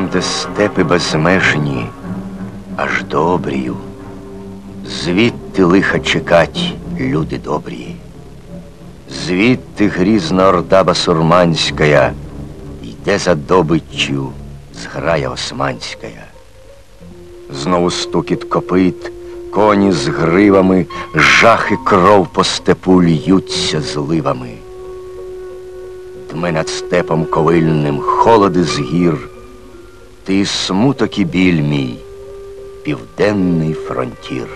Там, де степи безмежні, аж добрію, звідти лиха чекать люди добрі. Звідти грізна орда басурманська, йде за добиччю зграя османська. Знову стукіт копит, коні з гривами, жах і кров по степу льються зливами. Дме над степом ковильним холоди з гір, ти смуток і біль мій, південний фронтір.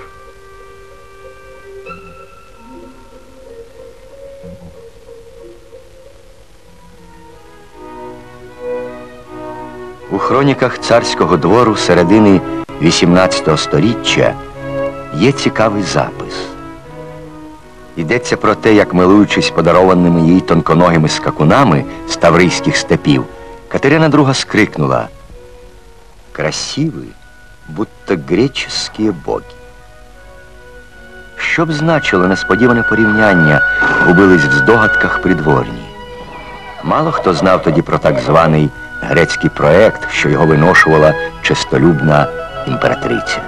У хроніках царського двору середини XVIII століття є цікавий запис. Йдеться про те, як милуючись подарованими їй тонконогими скакунами з таврійських степів, Катерина II скрикнула «Красиві, будто греческие боги. Що б значило несподіване порівняння, губились в здогадках придворні. Мало хто знав тоді про так званий грецький проект, що його виношувала честолюбна імператриця.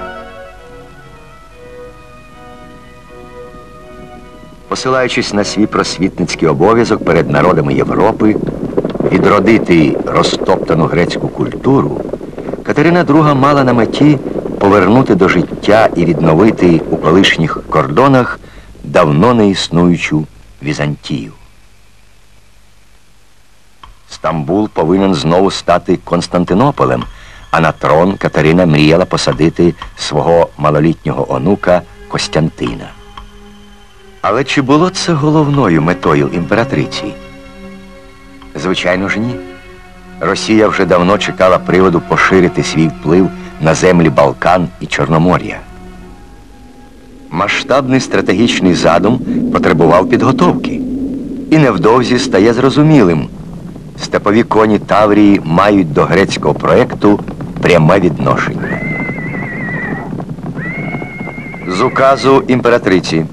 Посилаючись на свій просвітницький обов'язок перед народами Європи, відродити розтоптану грецьку культуру, Катерина II мала на меті повернути до життя і відновити у колишніх кордонах давно не існуючу Візантію. Стамбул повинен знову стати Константинополем, а на трон Катерина мріяла посадити свого малолітнього онука Костянтина. Але чи було це головною метою імператриці? Звичайно ж, ні. Росія вже давно чекала приводу поширити свій вплив на землі Балкан і Чорномор'я. Масштабний стратегічний задум потребував підготовки. І невдовзі стає зрозумілим, степові коні Таврії мають до грецького проекту пряме відношення. З указу императрицы,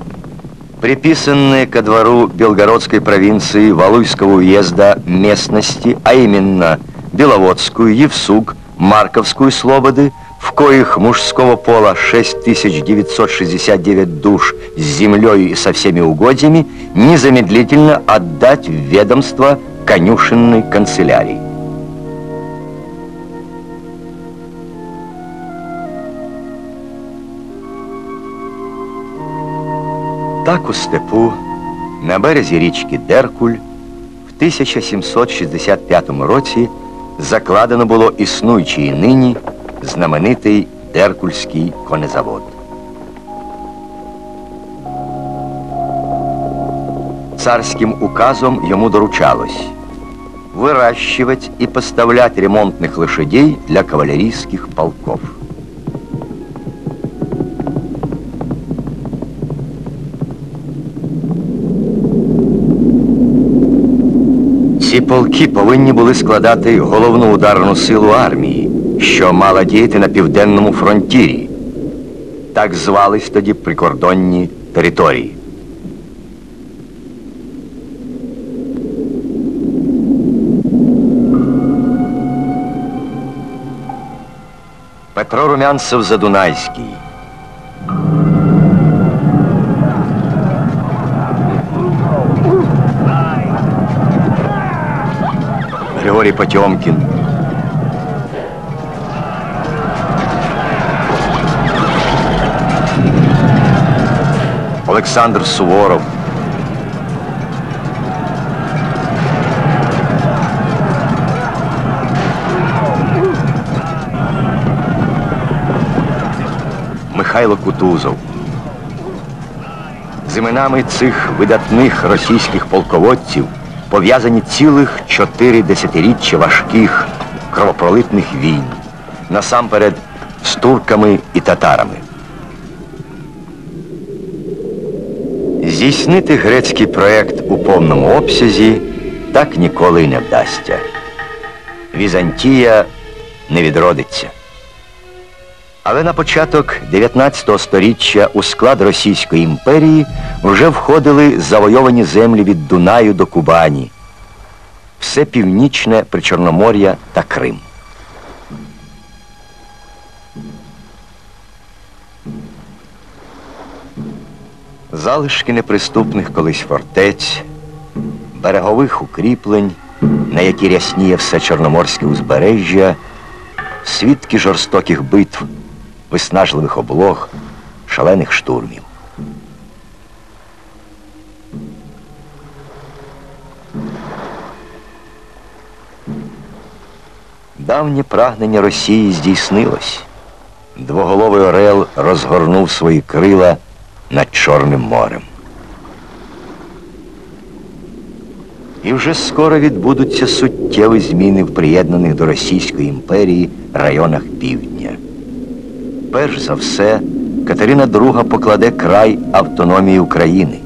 приписанные ко двору Белгородской провинции Валуйского уезда местности, а именно Беловодскую, Евсук, Марковскую Слободы, в коих мужского пола 6969 душ с землей и со всеми угодьями, незамедлительно отдать в ведомство конюшенной канцелярии. Так у степу на березі річки Деркуль в 1765 році закладено було існуючий нині знаменитий Деркульський конезавод. Царским указом ему доручалось выращивать и поставлять ремонтных лошадей для кавалерийских полков. Ці полки повинні були складати головну ударну силу армії, що мала діяти на південному фронтірі. Так звались тоді прикордонні території. Петро Румянцев Задунайський. Григорій Потьомкін. Олександр Суворов. Михайло Кутузов. З іменами цих видатних російських полководців пов'язані цілих чотири десятиріччя важких кровопролитних війн, насамперед з турками і татарами. Здійснити грецький проект у повному обсязі так ніколи й не вдасться. Візантія не відродиться. Але на початок 19 століття у склад Російської імперії вже входили завойовані землі від Дунаю до Кубані, все північне Причорномор'я та Крим. Залишки неприступних колись фортець, берегових укріплень, на які рясніє все Чорноморське узбережжя, свідки жорстоких битв виснажливих облог, шалених штурмів. Давнє прагнення Росії здійснилось. Двоголовий Орел розгорнув свої крила над Чорним морем. І вже скоро відбудуться суттєві зміни в приєднаних до Російської імперії районах півдня. Перш за все, Катерина II покладе край автономії України.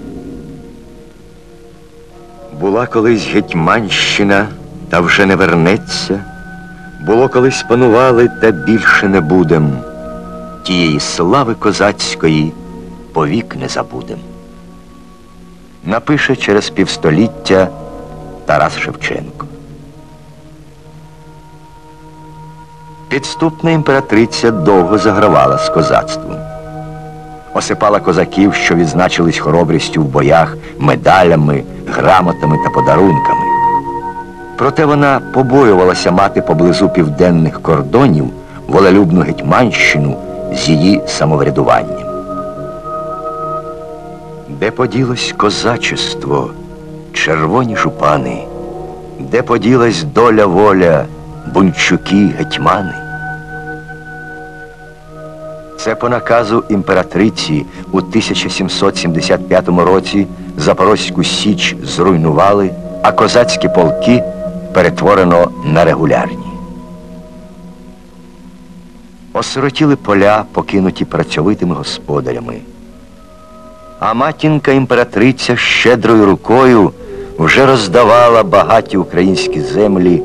Була колись Гетьманщина, та вже не вернеться. Було колись панували, та більше не будем. Тієї слави козацької повік не забудем. Напише через півстоліття Тарас Шевченко. Підступна імператриця довго загравала з козацтвом. Осипала козаків, що відзначились хоробрістю в боях, медалями, грамотами та подарунками. Проте вона побоювалася мати поблизу південних кордонів волелюбну Гетьманщину з її самоврядуванням. Де поділось козачество, червоні жупани, де поділась доля воля, бунчуки гетьмани? Це по наказу імператриці у 1775 році Запорозьку Січ зруйнували, а козацькі полки перетворено на регулярні. Осиротіли поля, покинуті працьовитими господарями. А матінка імператриця щедрою рукою вже роздавала багаті українські землі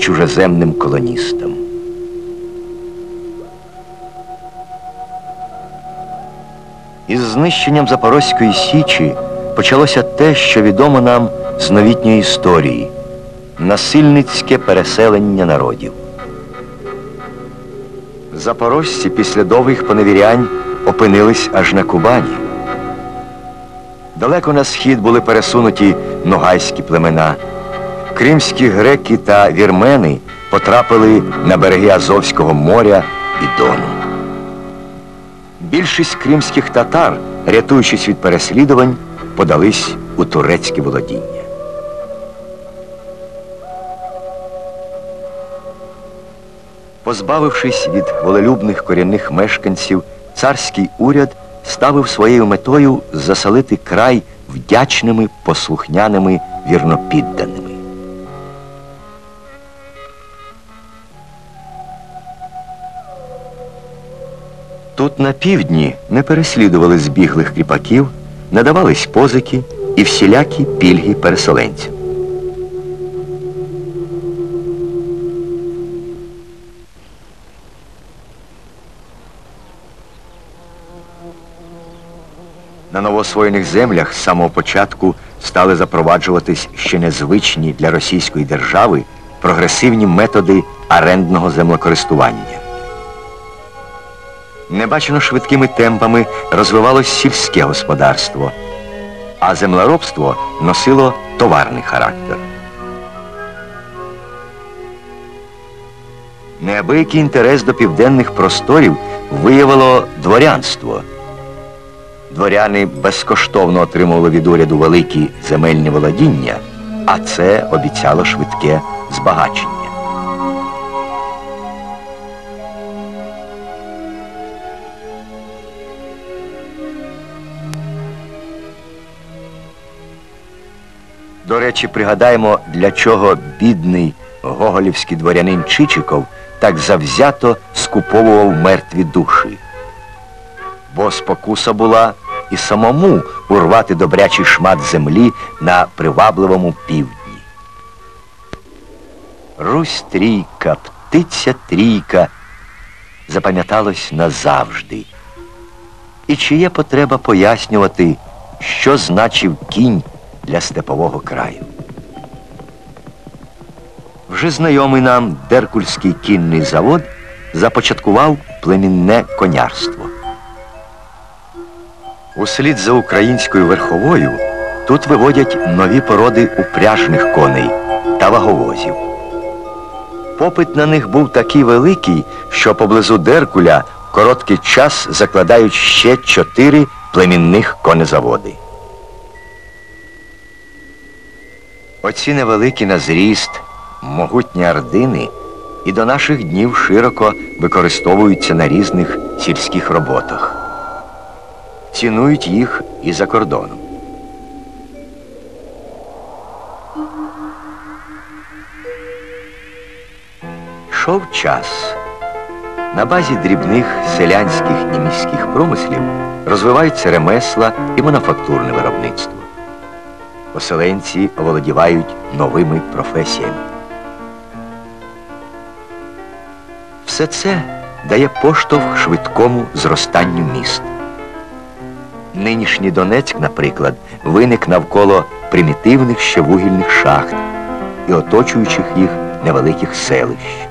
чужеземним колоністам. Із знищенням Запорозької Січі почалося те, що відомо нам з новітньої історії насильницьке переселення народів. Запорожці після довгих поневірянь опинились аж на Кубані. Далеко на схід були пересунуті ногайські племена. Кримські греки та вірмени потрапили на береги Азовського моря і Дону. Більшість кримських татар, рятуючись від переслідувань, подались у турецьке володіння. Позбавившись від волелюбних корінних мешканців, царський уряд ставив своєю метою заселити край вдячними, послухняними вірнопідданими. Тут на півдні не переслідували збіглих кріпаків, надавались позики і всілякі пільги переселенців. На новоосвоєних землях з самого початку стали запроваджуватись ще незвичні для російської держави прогресивні методи орендного землекористування. Небачено швидкими темпами розвивалось сільське господарство, а землеробство носило товарний характер. Неабиякий інтерес до південних просторів виявило дворянство. Дворяни безкоштовно отримували від уряду великі земельні володіння, а це обіцяло швидке збагачення. До речі, пригадаємо, для чого бідний гоголівський дворянин Чичиков так завзято скуповував мертві душі. Бо спокуса була і самому урвати добрячий шмат землі на привабливому півдні. Русь трійка, птиця трійка запам'яталось назавжди. І чи є потреба пояснювати, що значив кінь для степового краю? Вже знайомий нам Деркульський кінний завод започаткував племінне конярство. Услід за українською верховою тут виводять нові породи упряжних коней та ваговозів. Попит на них був такий великий, що поблизу Деркуля короткий час закладають ще чотири племінних конезаводи. Оці невеликі на зріст, могутні ардини і до наших днів широко використовуються на різних сільських роботах. Цінують їх і за кордоном. Шов час. На базі дрібних селянських і міських промислів розвиваються ремесла і мануфактурне виробництво. Поселенці оволодівають новими професіями. Все це дає поштовх швидкому зростанню міст. Нинішній Донецьк, наприклад, виник навколо примітивних ще вугільних шахт і оточуючих їх невеликих селищ.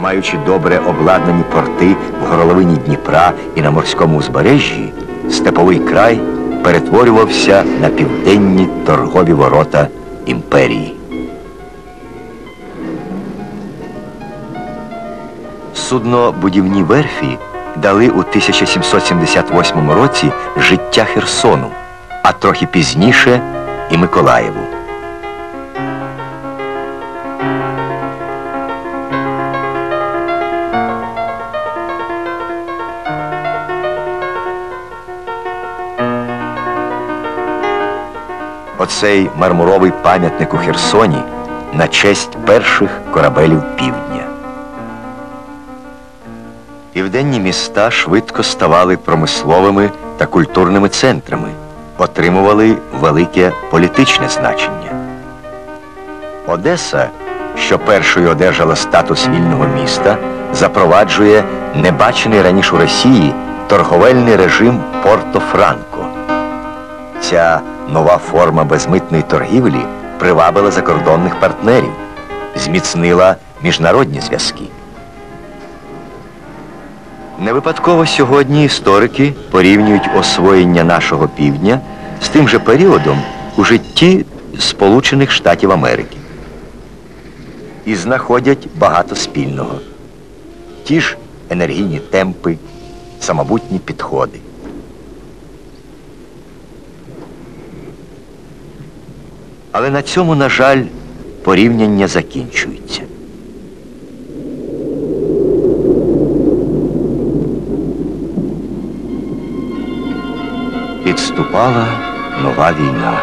Маючи добре обладнані порти в горловині Дніпра і на морському узбережжі, степовий край перетворювався на південні торгові ворота імперії. Суднобудівні верфі дали у 1778 році життя Херсону, а трохи пізніше і Миколаєву. Оцей мармуровий пам'ятник у Херсоні на честь перших корабелів півдня. Південні міста швидко ставали промисловими та культурними центрами, отримували велике політичне значення. Одеса, що першою одержала статус вільного міста, запроваджує небачений раніше у Росії торговельний режим Порто-Франко. Ця нова форма безмитної торгівлі привабила закордонних партнерів, зміцнила міжнародні зв'язки. Не випадково сьогодні історики порівнюють освоєння нашого півдня з тим же періодом у житті Сполучених Штатів Америки. І знаходять багато спільного. Ті ж енергійні темпи, самобутні підходи. Але на цьому, на жаль, порівняння закінчується. Підступала нова війна.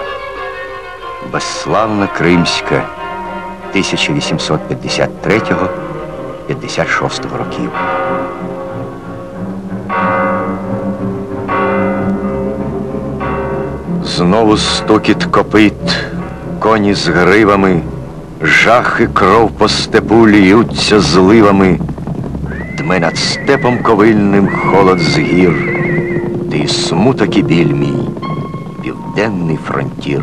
Безславна Кримська 1853-56 років. Знову стукіт копит, коні з гривами, жах і кров по степу ліються зливами, дме над степом ковильним холод з гір, ти смуток і біль мій, південний фронтір.